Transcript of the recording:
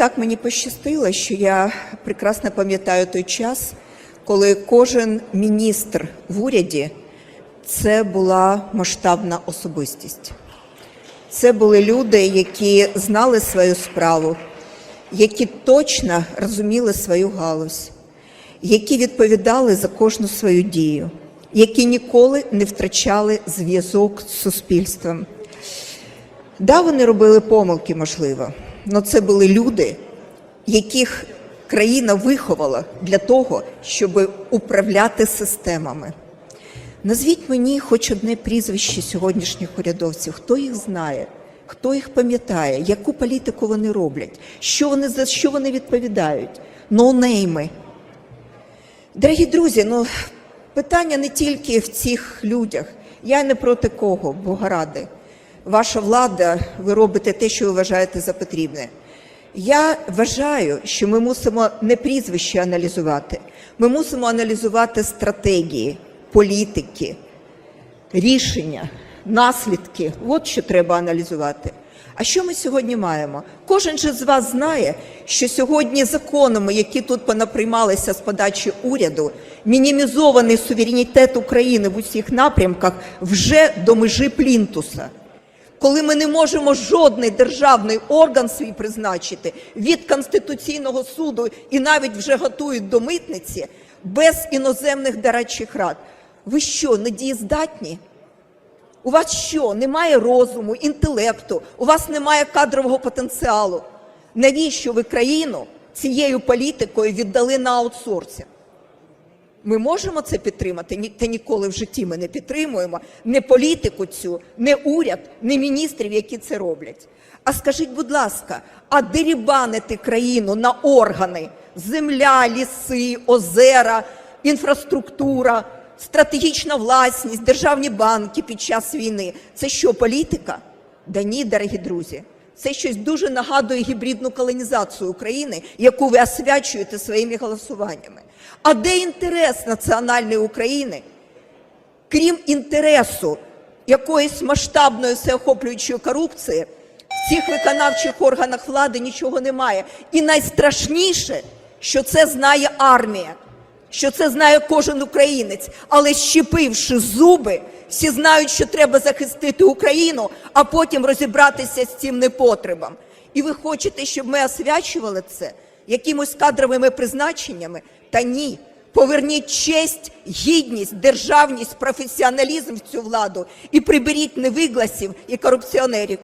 так мені пощастило, що я прекрасно пам'ятаю той час, коли кожен міністр в уряді це була масштабна особистість. Це були люди, які знали свою справу, які точно розуміли свою галузь, які відповідали за кожну свою дію, які ніколи не втрачали зв'язок з суспільством. Да, вони робили помилки, можливо, але це були люди, яких країна виховала для того, щоб управляти системами. Назвіть мені хоч одне прізвище сьогоднішніх урядовців, хто їх знає, хто їх пам'ятає, яку політику вони роблять, що вони за що вони відповідають? Ноунейми. Дорогі друзі, ну питання не тільки в цих людях. Я не проти кого, Бога ради. Ваша влада, ви робите те, що ви вважаєте за потрібне. Я вважаю, що ми мусимо не прізвище аналізувати, ми мусимо аналізувати стратегії, політики, рішення, наслідки. От що треба аналізувати. А що ми сьогодні маємо? Кожен же з вас знає, що сьогодні законами, які тут понаприймалися з подачі уряду, мінімізований суверенітет України в усіх напрямках вже до межі плінтуса. Коли ми не можемо жодний державний орган свій призначити від Конституційного суду і навіть вже готують до митниці без іноземних дорадчих рад. Ви що, недієздатні? У вас що, немає розуму, інтелекту, у вас немає кадрового потенціалу. Навіщо ви країну цією політикою віддали на аутсорсі? Ми можемо це підтримати? Ні, та ніколи в житті ми не підтримуємо не політику цю, не уряд, не міністрів, які це роблять. А скажіть, будь ласка, а дерібанити країну на органи земля, ліси, озера, інфраструктура, стратегічна власність, державні банки під час війни це що, політика? Да ні, дорогі друзі. Це щось дуже нагадує гібридну колонізацію України, яку ви освячуєте своїми голосуваннями. А де інтерес національної України, крім інтересу якоїсь масштабної всеохоплюючої корупції, в цих виконавчих органах влади нічого немає. І найстрашніше, що це знає армія, що це знає кожен українець, але щепивши зуби, всі знають, що треба захистити Україну, а потім розібратися з цим непотребом. І ви хочете, щоб ми освячували це якимось кадровими призначеннями? Та ні. Поверніть честь, гідність, державність, професіоналізм в цю владу і приберіть невигласів і корупціонерів.